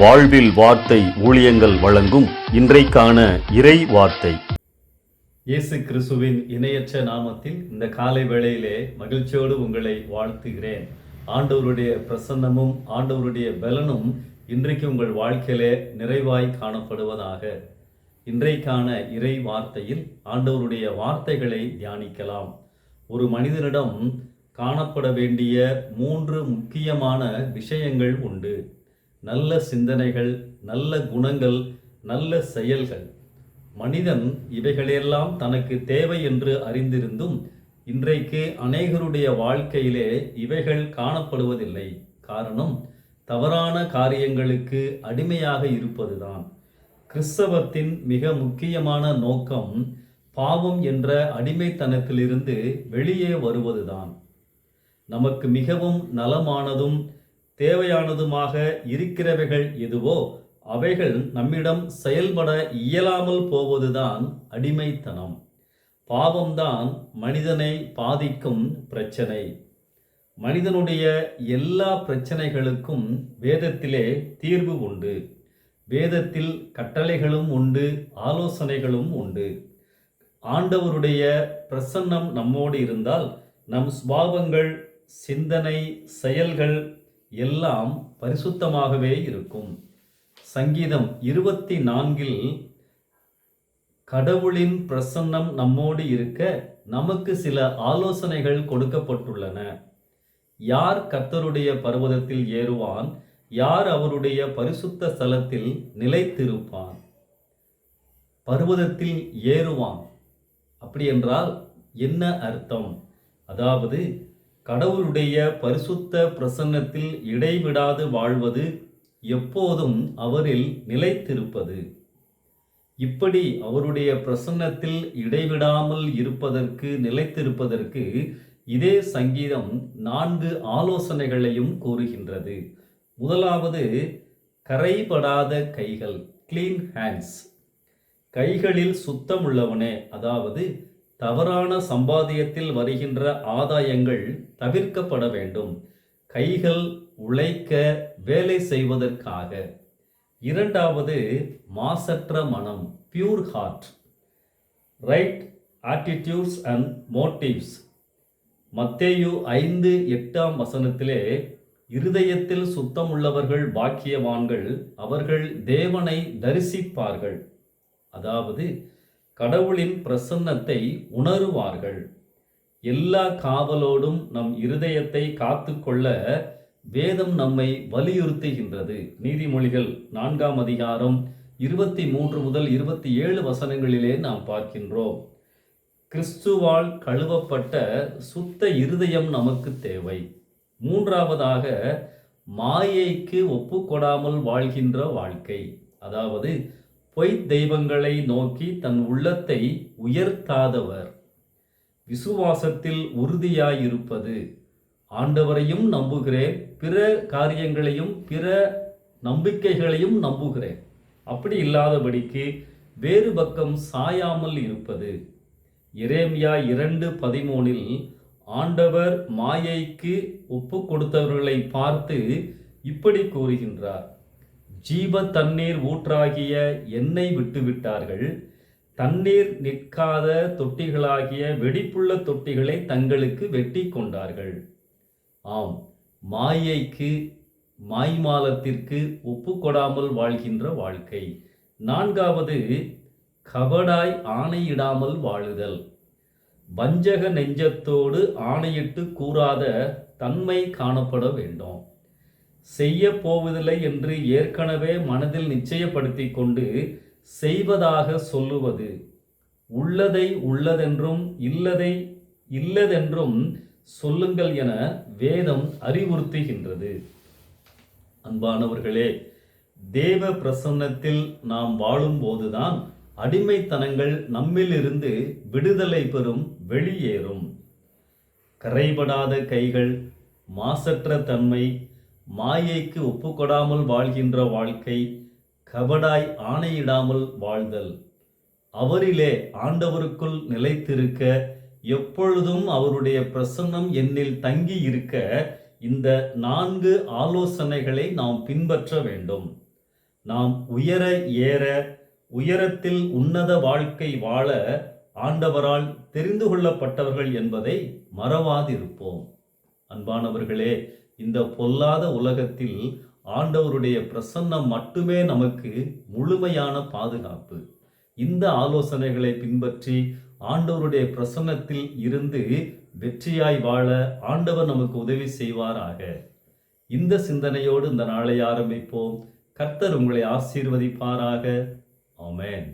வாழ்வில் வார்த்தை ஊழியங்கள் வழங்கும் இன்றைக்கான இறை வார்த்தை. இயேசு கிறிஸ்துவின் இணையற்ற நாமத்தில் இந்த காலை வேளையிலே மகிழ்ச்சியோடு உங்களை வாழ்த்துகிறேன். ஆண்டவருடைய பிரசன்னமும் ஆண்டவருடைய பலனும் இன்றைக்கு உங்கள் வாழ்க்கையிலே நிறைவாய் காணப்படுவதாக. இன்றைக்கான இறை வார்த்தையில் ஆண்டவருடைய வார்த்தைகளை தியானிக்கலாம். ஒரு மனிதனிடம் காணப்பட வேண்டிய மூன்று முக்கியமான விஷயங்கள் உண்டு. நல்ல சிந்தனைகள் நல்ல குணங்கள் நல்ல செயல்கள். மனிதன் இவைகளெல்லாம் தனக்கு தேவை என்று அறிந்திருந்தும் இன்றைக்கு அநேகருடைய வாழ்க்கையிலே இவைகள் காணப்படுவதில்லை. காரணம் தவறான காரியங்களுக்கு அடிமையாக இருப்பதுதான். கிறிஸ்தவத்தின் மிக முக்கியமான நோக்கம் பாவம் என்ற அடிமைத்தனத்திலிருந்து வெளியே வருவதுதான். நமக்கு மிகவும் நலமானதும் தேவையானதுமாக இருக்கிறவைகள் எதுவோ அவைகள் நம்மிடம் செயல்பட இயலாமல் போவதுதான் அடிமைத்தனம். பாவம்தான் மனிதனை பாதிக்கும் பிரச்சனை. மனிதனுடைய எல்லா பிரச்சனைகளுக்கும் வேதத்திலே தீர்வு உண்டு. வேதத்தில் கட்டளைகளும் உண்டு ஆலோசனைகளும் உண்டு. ஆண்டவருடைய பிரசன்னம் நம்மோடு இருந்தால் நம் சுபாவங்கள் சிந்தனை செயல்கள் எல்லாம் பரிசுத்தமாகவே இருக்கும். சங்கீதம் இருபத்தி நான்கில் கடவுளின் பிரசன்னம் நம்மோடு இருக்க நமக்கு சில ஆலோசனைகள் கொடுக்கப்பட்டுள்ளன. யார் கர்த்தருடைய பர்வதத்தில் ஏறுவான் யார் அவருடைய பரிசுத்த ஸ்தலத்தில் நிலைத்திருப்பான்? பர்வதத்தில் ஏறுவான் அப்படி என்றால் என்ன அர்த்தம்? அதாவது கடவுளுடைய பரிசுத்த பிரசன்னத்தில் இடைவிடாது வாழ்வது எப்போதும் அவரில் நிலைத்திருப்பது. இப்படி அவருடைய பிரசன்னத்தில் இடைவிடாமல் இருப்பதற்கு நிலைத்திருப்பதற்கு இதே சங்கீதம் நான்கு ஆலோசனைகளையும் கூறுகின்றது. முதலாவது கரைபடாத கைகள் கிளீன் ஹேண்ட்ஸ் கைகளில் சுத்தம் உள்ளவனே அதாவது தவறான சம்பாதியத்தில் வருகின்ற ஆதாயங்கள் தவிர்க்கப்பட வேண்டும். கைகள் உழைக்க வேலை செய்வதற்காக. இரண்டாவது மாசற்ற மனம் pure heart right attitudes and motives மத்தேயு ஐந்து எட்டாம் வசனத்திலே இருதயத்தில் சுத்தமுள்ளவர்கள் பாக்கியவான்கள் அவர்கள் தேவனை தரிசிப்பார்கள். அதாவது கடவுளின் பிரசன்னத்தை உணருவார்கள். எல்லா காவலோடும் நம் இருதயத்தை காத்துக்கொள்ள வேதம் நம்மை வலியுறுத்துகின்றது. நீதிமொழிகள் நான்காம் அதிகாரம் இருபத்தி மூன்று முதல் இருபத்தி ஏழு வசனங்களிலே நாம் பார்க்கின்றோம். கிறிஸ்துவால் கழுவப்பட்ட சுத்த இருதயம் நமக்கு தேவை. மூன்றாவதாக மாயைக்கு ஒப்புக்கொடாமல் வாழ்கின்ற வாழ்க்கை. அதாவது பொய் தெய்வங்களை நோக்கி தன் உள்ளத்தை உயர்த்தாதவர். விசுவாசத்தில் உறுதியாயிருப்பது. ஆண்டவரையும் நம்புகிறேன் பிற காரியங்களையும் பிற நம்பிக்கைகளையும் நம்புகிறேன். அப்படி இல்லாதபடிக்கு வேறு பக்கம் சாயாமல் இருப்பது. இரேமியா இரண்டு பதிமூனில் ஆண்டவர் மாயைக்கு ஒப்பு கொடுத்தவர்களை பார்த்து இப்படி கூறுகின்றார். ஜீவ தண்ணீர் ஊற்றாகிய எண்ணெய் விட்டுவிட்டார்கள். தண்ணீர் நிற்காத தொட்டிகளாகிய வெடிப்புள்ள தொட்டிகளை தங்களுக்கு வெட்டி கொண்டார்கள். ஆம் மாயைக்கு மாய்மாலத்திற்கு ஒப்புக்கொடாமல் வாழ்கின்ற வாழ்க்கை. நான்காவது கபடாய் ஆணையிடாமல் வாழுதல். வஞ்சக நெஞ்சத்தோடு ஆணையிட்டு கூறாத தன்மை காணப்பட வேண்டும். செய்ய போவதில்லை என்று ஏற்கனவே மனதில் நிச்சயப்படுத்தி கொண்டு செய்வதாக சொல்லுவது. உள்ளதை உள்ளதென்றும் இல்லதை இல்லதென்றும் சொல்லுங்கள் என வேதம் அறிவுறுத்துகின்றது. அன்பானவர்களே தேவ பிரசன்னத்தில் நாம் வாழும்போதுதான் அடிமைத்தனங்கள் நம்மிலிருந்து விடுதலை பெறும் வெளியேறும். கரைபடாத கைகள் மாசற்ற தன்மை மாயைக்கு ஒப்புக்கொடாமல் வாழ்கின்ற வாழ்க்கை கபடாய் ஆணையிடாமல் வாழ்தல். அவரிலே ஆண்டவருக்குள் நிலைத்திருக்க எப்பொழுதும் அவருடைய பிரசன்னம் என்னில் தங்கி இருக்க இந்த நான்கு ஆலோசனைகளை நாம் பின்பற்ற வேண்டும். நாம் உயர ஏற உயரத்தில் உன்னத வாழ்க்கை வாழ ஆண்டவரால் தெரிந்து கொள்ளப்பட்டவர்கள் என்பதை மறவாதிருப்போம். அன்பானவர்களே இந்த பொல்லாத உலகத்தில் ஆண்டவருடைய பிரசன்னம் மட்டுமே நமக்கு முழுமையான பாதுகாப்பு. இந்த ஆலோசனைகளை பின்பற்றி ஆண்டவருடைய பிரசன்னத்தில் இருந்து வெற்றியாய் வாழ ஆண்டவர் நமக்கு உதவி செய்வாராக. இந்த சிந்தனையோடு இந்த நாளை ஆரம்பிப்போம். கர்த்தர் உங்களை ஆசீர்வதிப்பாராக. ஆமேன்.